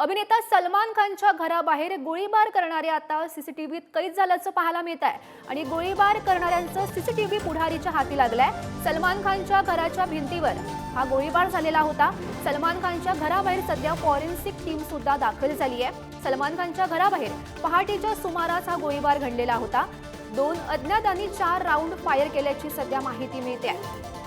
अभिनेता सलमान खानच्या घराबाहेर गोळीबार करणारे आता सीसीटीव्हीत कैद झाल्याचं पाहायला मिळत आहे. आणि गोळीबार करणाऱ्यांचं सीसीटीव्ही पुढारीच्या हाती लागलाय. सलमान खानच्या घराच्या भिंतीवर हा गोळीबार झालेला होता. सलमान खानच्या घराबाहेर सध्या फॉरेन्सिक टीम सुद्धा दाखल झाली आहे सलमान खानच्या घराबाहेर पहाटेच्या सुमारास हा गोळीबार घडलेला होता. दोन अज्ञातांनी चार राऊंड फायर केल्याची सध्या माहिती मिळते आहे.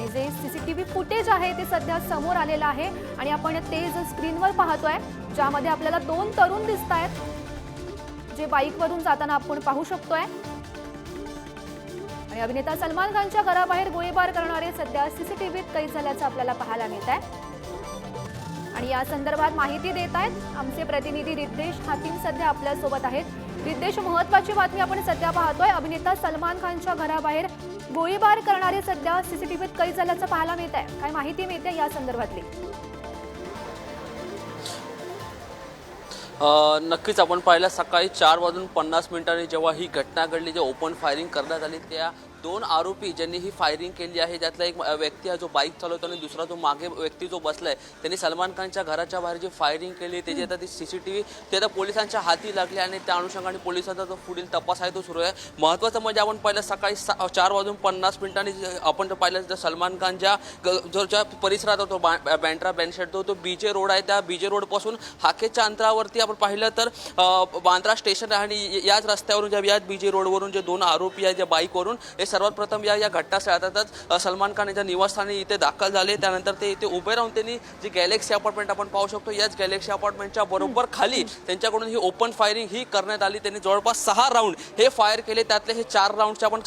आणि जे C C T V footage आहे ते सध्या समोर आलेलं आहे आणि आपण ते जे स्क्रीनवर पाहतोय ज्यामध्ये आपल्याला दोन तरुण दिसत आहेत जे बाईकवरून जाताना आपण पाहू शकतोय. आणि अभिनेता सलमान खानच्या घराबाहेर गोळीबार करणारे सध्या सीसीटीव्हीत कैद झाल्याचं आपल्याला पाहायला मिळत आहे आणि या संदर्भात माहिती देत आहेत आमचे प्रतिनिधी रिद्देश हाकीम सध्या आपल्यासोबत आहेत. रिद्देश महत्वाची बातमी आपण सध्या पाहतोय. अभिनेता सलमान खानच्या घराबाहेर गोळीबार करणारे सध्या सीसीटीव्हीत कैद झाल्याचं पाहायला मिळत आहे काय माहिती मिळते या संदर्भातली. नक्कीच आपण पाहिलं सकाळी चार वाजून पन्नास मिनिटांनी जेव्हा ही घटना घडली जे ओपन फायरिंग करण्यात आली त्या दोन आरोपी ज्यांनी ही फायरिंग केली आहे त्यातला एक व्यक्ती आहे जो बाईक चालवतो आणि दुसरा जो मागे व्यक्ती जो बसलाय त्यांनी सलमान खानच्या घराच्या बाहेर जी फायरिंग केली त्याची आता ती सीसीटीव्ही ते आता पोलिसांच्या हाती लागली आणि त्या अनुषंगाने पोलिसांचा जो पुढील तपास आहे तो सुरू आहे. महत्त्वाचं म्हणजे आपण पाहिलं सकाळी सा चार वाजून पन्नास मिनिटांनी जे आपण जर पाहिलं तर सलमान खानच्या जो ज्या परिसरात होतो बा- बँड्रा बँडशेड तो तो बीजे रोड आहे. त्या बीजे रोडपासून हाकेच्या अंतरावरती आपण पाहिलं तर बांद्रा स्टेशन आहे आणि याच रस्त्यावरून ज्या याच बीजे रोडवरून जे दोन आरोपी आहेत ज्या बाईकवरून हे सर्वात प्रथम या या घटनास्थळातच सलमान खान यांच्या निवासस्थानी इथे दाखल झाले. त्यानंतर ते इथे उभे राहून त्यांनी जी गॅलेक्सी अपार्टमेंट आपण पाहू शकतो याच गॅलेक्सी अपार्टमेंटच्या बरोबर खाली त्यांच्याकडून ही ओपन फायरिंग ही करण्यात आली. त्यांनी जवळपास सहा राऊंड हे फायर केले. त्यातले हे चार राऊंडचे आपण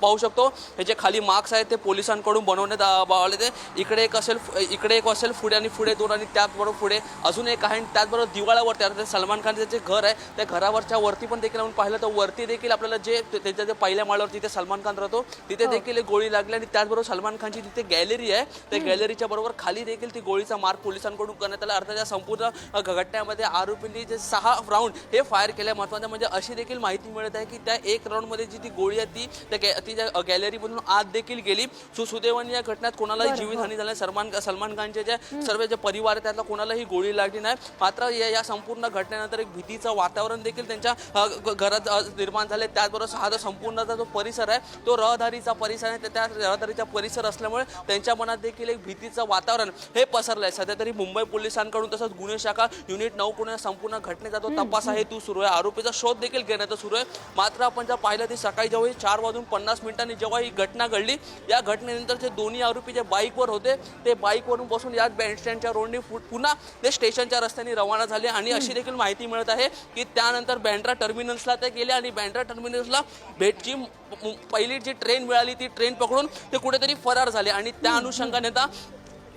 पाहू शकतो. हे जे खाली मार्क्स आहेत ते पोलिसांकडून बनवण्यात आले ते. इकडे एक असेल इकडे एक असेल पुढे आणि पुढे दोन आणि त्याचबरोबर पुढे अजून एक आहे. आणि त्याचबरोबर दिवाळावरती आता ते सलमान खानचं जे घर आहे त्या घरावरच्या वरती पण देखील आपण पाहिलं. तर वरती देखील आपल्याला जे त्यांच्या जे पहिल्या माळावर तिथे सलमान खान राहतो तिथे देखील एक गोळी लागली आणि त्याचबरोबर सलमान खानची तिथे गॅलरी आहे. त्या गॅलरीच्या बरोबर खाली देखील ती गोळीचा मार पोलिसांकडून करण्यात आला. अर्थात या संपूर्ण घटनेमध्ये आरोपींनी जे सहा राऊंड हे फायर केले. महत्वाचं म्हणजे अशी देखील माहिती मिळत आहे की त्या एक राऊंडमध्ये जी ती गोळी आहे ती त्या गॅ- ती त्या गॅलरीमधून आत देखील गेली. सु सुदैवाने या घटनेत कोणालाही जीवितहानी झाली नाही. सलमान सलमान खानचे जे सर्व जे परिवार आहे त्यातला कोणालाही गोळी लागली नाही. मात्र या संपूर्ण घटनेनंतर एक भीतीचं वातावरण देखील त्यांच्या घरात निर्माण झाले त्याचबरोबर हा जो संपूर्णचा जो परिसर आहे तो रहदारीचा परिसर आहे. त्या- रहदारीचा परिसर असल्यामुळे त्यांच्या मनात देखील एक भीतीचं वातावरण हे पसरलं आहे. सध्या तरी मुंबई पोलिसांकडून तसंच गुन्हे शाखा युनिट नऊ पुणे संपूर्ण घटनेचा जो तपास आहे तो सुरू आहे. आरोपीचा शोध देखील घेण्याचा सुरू आहे. मात्र आपण जर पाहिलं ते सकाळी जेव्हा ही चार वाजून पन्नास मिनिटांनी जेव्हा ही घटना घडली या घटनेनंतर जे दोन्ही आरोपी जे बाईकवर होते ते बाईकवरून बसून याच बँडस्टँडच्या रोडने पुन्हा ते स्टेशनच्या रस्त्याने रवाना झाले. आणि अशी देखील माहिती मिळत आहे की त्यानंतर बँड्रा टर्मिनल्सला ते गेले आणि बँड्रा टर्मिनल्सला भेटची पहिली जी ट्रेन मिळाली ती ट्रेन पकडून ते कुठेतरी फरार झाले. आणि त्या अनुषंगाने आता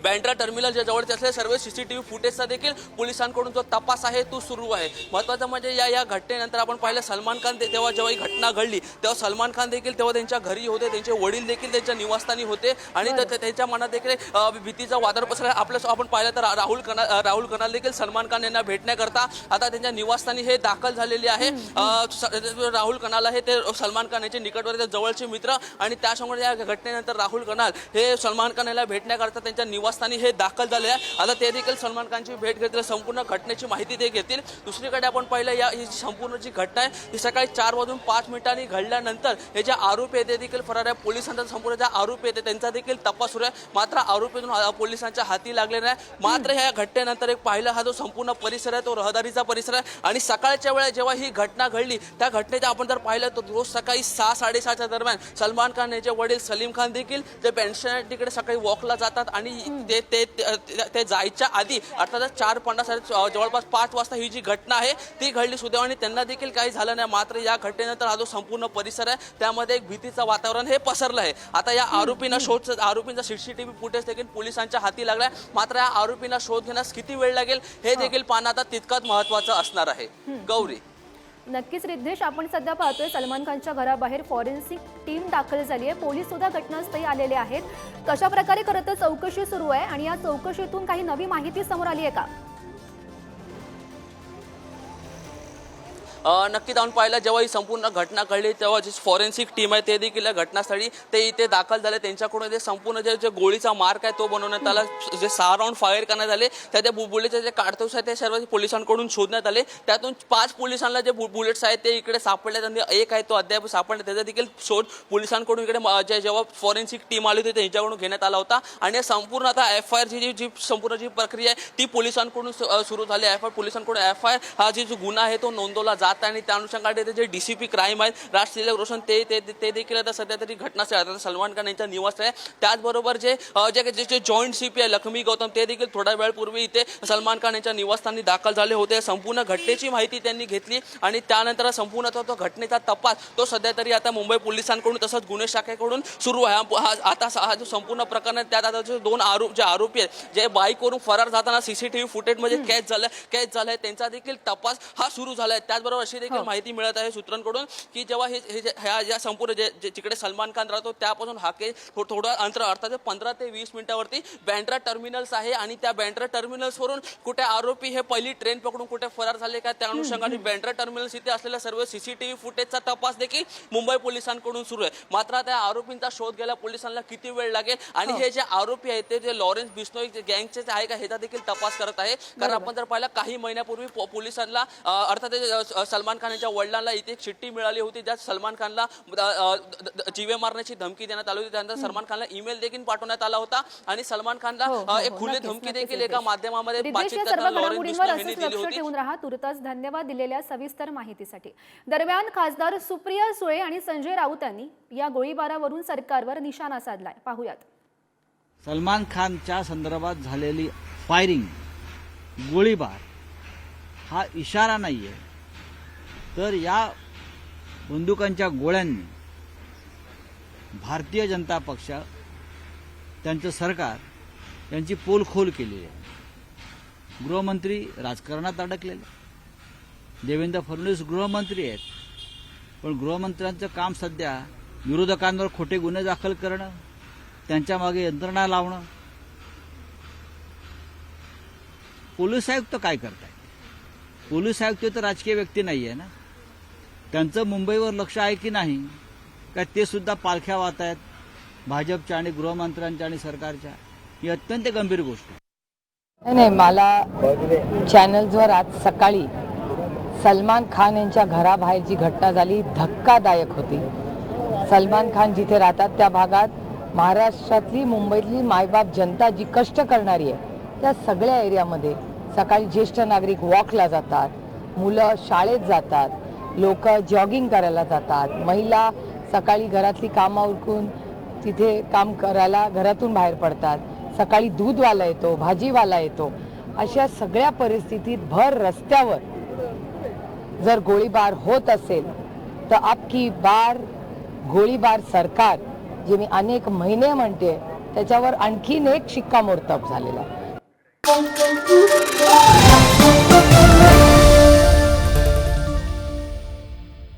बँड्रा टर्मिनलच्या जवळचे असलेले सर्व सीसीटीव्ही फुटेजचा देखील पोलिसांकडून जो तपास आहे तो सुरू आहे. महत्त्वाचं म्हणजे या या घटनेनंतर आपण पाहिलं सलमान खान तेव्हा जेव्हा ही घटना घडली तेव्हा सलमान खान देखील तेव्हा त्यांच्या घरी होते त्यांचे वडील देखील त्यांच्या निवासस्थानी होते आणि त्या- त्या- त्यांच्या मनात देखील भीतीचा वादळ पसरला. आपल्या आपण पाहिलं तर राहुल कनाल अ, राहुल कनाल देखील सलमान खान यांना भेटण्याकरता आता त्यांच्या निवासस्थानी हे दाखल झालेले आहे. स- राहुल कनाल आहे ते सलमान खान यांचे निकटवर्ती जवळचे मित्र आणि त्यासमोर या घटनेनंतर राहुल कनाल हे सलमान खान याला भेटण्याकरता त्यांच्या निवासस्थानी हे दाखल झाले आहे. आता ते देखील सलमान खानची भेट घेतील संपूर्ण घटनेची माहिती ते घेतील. दुसरीकडे आपण पाहिलं या ही जी संपूर्ण जी घटना आहे ती सकाळी चार वाजून पाच मिनिटांनी घडल्यानंतर हे जे आरोपी आहे ते देखील फरार आहे. पोलिसांचा संपूर्ण जे आरोपी आहे त्यांचा देखील तपास सुरू आहे. मात्र आरोपीतून पोलिसांच्या हाती लागले नाही मात्र ह्या घटनेनंतर एक पाहिलं हा जो संपूर्ण परिसर आहे तो रहदारीचा परिसर आहे. आणि सकाळच्या वेळा जेव्हा ही घटना घडली त्या घटनेच्या आपण जर पाहिलं तर रोज सकाळी सहा साडेसहाच्या दरम्यान सलमान खान याचे वडील सलीम खान देखील ते पेन्शन तिकडे सकाळी वॉकला जातात. आणि ते ते ते- जायच्या आधी अर्थातच चार पन्नास जवळपास पाच वाजता ही जी घटना आहे ती घडली सुदैवाने त्यांना देखील काही झालं नाही. मात्र या घटनेनंतर हा जो संपूर्ण परिसर आहे त्यामध्ये एक भीतीचं वातावरण हे पसरलं आहे. आता या आरोपींना शोध आरोपींचा सीसीटीव्ही फुटेज देखील पोलिसांच्या हाती लागलाय. मात्र या आरोपींना शोध घेण्यास किती वेळ लागेल हे देखील पाहणं आता तितकंच महत्वाचं असणार आहे. गौरी. नक्कीच रिद्धेश आपण सध्या पाहतोय सलमान खानच्या घराबाहेर फॉरेन्सिक टीम दाखल झाली आहे. पोलीस सुद्धा घटनास्थळी आलेले आहेत. कशा प्रकारे खरं तर चौकशी सुरू आहे आणि या चौकशीतून काही नवी माहिती समोर आली आहे का? नक्की जाऊन पाहिलं. जेव्हा ही संपूर्ण घटना घडली तेव्हा जी फॉरेन्सिक टीम आहे ते देखील या घटनास्थळी ते इथे दाखल झाले. त्यांच्याकडून जे संपूर्ण जे जे गोळीचा मार्क आहे तो बनवण्यात आला. जे सहा राऊंड फायर करण्यात आले त्या त्या बुलेटचे जे काडतूस आहे ते सर्व पोलिसांकडून शोधण्यात आले. त्यातून पाच पोलिसांना जे बु- बुलेट्स आहेत ते इकडे सापडले त्यांनी एक आहे तो अद्याप सापडला त्याचा देखील शोध पोलिसांकडून इकडे जे जेव्हा फॉरेन्सिक टीम आली होती त्यांच्याकडून घेण्यात आला होता. आणि संपूर्ण आता एफ आय आरची जी जी संपूर्ण जी प्रक्रिया आहे ती पोलिसांकडून सु- सुरू झाली. एफ आय पोलिसांकडून एफ आय हा जी जो गुन्हा आहे तो नोंदवला जात आहे आणि त्या अनुषंगाने जे डी सी पी क्राईम आहेत राज तिलक रोशन ते ते ते देखील आता सध्या तरी घटनास्थळ आता सलमान खान यांच्या निवासस्थळ आहे. त्याचबरोबर जे जे जे- जॉईंट सी पी आहे लक्ष्मी गौतम ते देखील थोड्या वेळपूर्वी इथे सलमान खान यांच्या निवासस्थानी दाखल झाले होते. संपूर्ण घटनेची माहिती त्यांनी घेतली आणि त्यानंतर संपूर्ण तो तो घटनेचा तपास तो सध्या तरी आता मुंबई पोलिसांकडून तसंच गुन्हे शाखेकडून सुरू आहे. हा- आता हा जो संपूर्ण प्रकरण आहे त्यात आता जे दोन आरोप जे आरोपी आहेत जे बाईकवरून फरार जाताना सीसीटीव्ही फुटेजमध्ये कैद झालं कैद झालंय त्यांचा देखील तपास हा सुरू झालाय त्याचबरोबर अशी देखील माहिती मिळत आहे सूत्रांकडून की जेव्हा हे हे ह्या ज्या संपूर्ण जे जिकडे सलमान खान राहतो त्यापासून हा केस थो- थोडं अंतर अर्थात पंधरा ते वीस मिनिटावरती बँड्रा टर्मिनल्स आहे आणि त्या बँड्रा टर्मिनल्सवरून कुठे आरोपी हे पहिली ट्रेन पकडून कुठे फरार झाले का त्या अनुषंगाने बँड्रा टर्मिनल्स इथे असलेल्या सर्व सीसीटीव्ही फुटेजचा तपास देखील मुंबई पोलिसांकडून सुरू आहे. मात्र त्या आरोपींचा शोध घ्यायला पोलिसांना किती वेळ लागेल? आणि हे. जे आरोपी आहेत ते जे लॉरेन्स बिस्नोई गँगचे आहे का ह्याचा देखील तपास करत आहे. कारण आपण जर पाहिलं काही महिन्यापूर्वी पोलिसांना अर्थात सलमान खान यांच्या वडिलांना इथे एक चिठ्ठी मिळाली होती. ज्यात सलमान खानला जीवे मारण्याची धमकी देण्यात आली होती. त्यानंतर सलमान खानला ईमेल देखील पाठवण्यात आला होता आणि सलमान खानला हो, अ, हो, एक हो, खुली धमकी देखील एका. माध्यमामध्ये तुर्तास धन्यवाद दिलेल्या सविस्तर माहितीसाठी. दरम्यान खासदार सुप्रिया सुळे आणि संजय राऊत यांनी या गोळीबारावरून सरकारवर निशाणा साधलाय. पाहूयात. सलमान खानच्या संदर्भात झालेली फायरिंग गोळीबार हा इशारा नाही आहे तर या बंदुकांच्या गोळ्यांनी भारतीय जनता पक्ष त्यांचं सरकार यांची पोलखोल केलेली आहे. गृहमंत्री राजकारणात अडकलेले. देवेंद्र फडणवीस गृहमंत्री आहेत. पण गृहमंत्र्यांचं काम सध्या विरोधकांवर खोटे गुन्हे दाखल करणं त्यांच्या मागे यंत्रणा लावणं. पोलीस आयुक्त काय करतायत? पोलीस आयुक्त तर राजकीय व्यक्ती नाही आहे ना? त्यांचं मुंबईवर लक्ष आहे की नाही का ते सुद्धा पालख्या वाहत आहेत भाजपच्या आणि गृहमंत्र्यांच्या आणि सरकारच्या ही अत्यंत गंभीर गोष्ट नाही नाही मला चॅनल्सवर आज सकाळी सलमान खान यांच्या घराबाहेर जी घटना झाली धक्कादायक होती. सलमान खान जिथे राहतात त्या भागात महाराष्ट्रातली मुंबईतली मायबाप जनता जी कष्ट करणारी आहे त्या सगळ्या एरियामध्ये सकाळी ज्येष्ठ नागरिक वॉकला जातात मुलं शाळेत जातात लोक जॉगिंग करायला जातात. महिला सकाळी घरातली कामं उरकून तिथे काम करायला घरातून बाहेर पडतात. सकाळी दूधवाला येतो भाजीवाला येतो. अशा सगळ्या परिस्थितीत भर रस्त्यावर जर गोळीबार होत असेल तर आपकी बार गोळीबार सरकार जे मी अनेक महिने म्हणते त्याच्यावर आणखीन एक शिक्कामोर्तब झालेला आहे.